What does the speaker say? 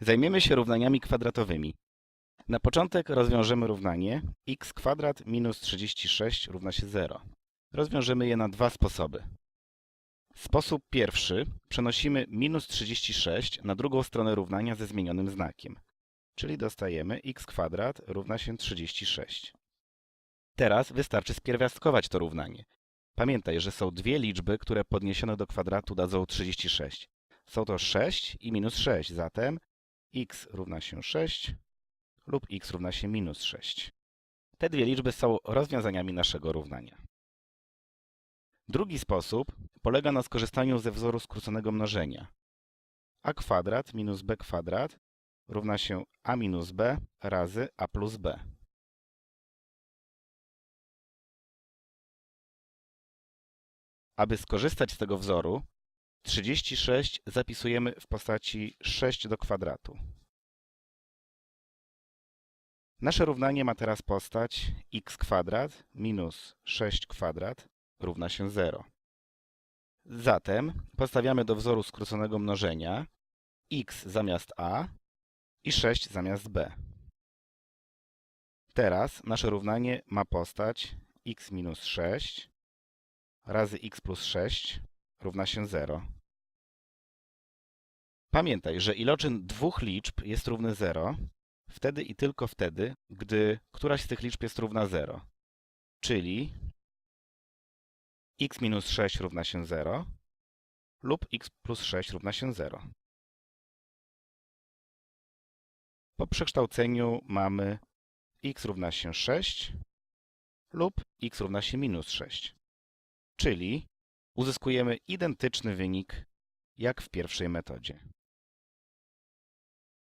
Zajmiemy się równaniami kwadratowymi. Na początek rozwiążemy równanie x kwadrat minus 36 równa się 0. Rozwiążemy je na dwa sposoby. Sposób pierwszy przenosimy minus 36 na drugą stronę równania ze zmienionym znakiem. Czyli dostajemy x kwadrat równa się 36. Teraz wystarczy spierwiastkować to równanie. Pamiętaj, że są dwie liczby, które podniesione do kwadratu dadzą 36. Są to 6 i minus 6, zatem x równa się 6 lub x równa się minus 6. Te dwie liczby są rozwiązaniami naszego równania. Drugi sposób polega na skorzystaniu ze wzoru skróconego mnożenia. a kwadrat minus b kwadrat równa się a minus b razy a plus b. Aby skorzystać z tego wzoru, 36 zapisujemy w postaci 6 do kwadratu. Nasze równanie ma teraz postać x kwadrat minus 6 kwadrat równa się 0. Zatem podstawiamy do wzoru skróconego mnożenia x zamiast a i 6 zamiast b. Teraz nasze równanie ma postać x minus 6 razy x plus 6 równa się 0. Pamiętaj, że iloczyn dwóch liczb jest równy 0 wtedy i tylko wtedy, gdy któraś z tych liczb jest równa 0. Czyli x minus 6 równa się 0 lub x plus 6 równa się 0. Po przekształceniu mamy x równa się 6 lub x równa się minus 6. Czyli uzyskujemy identyczny wynik jak w pierwszej metodzie.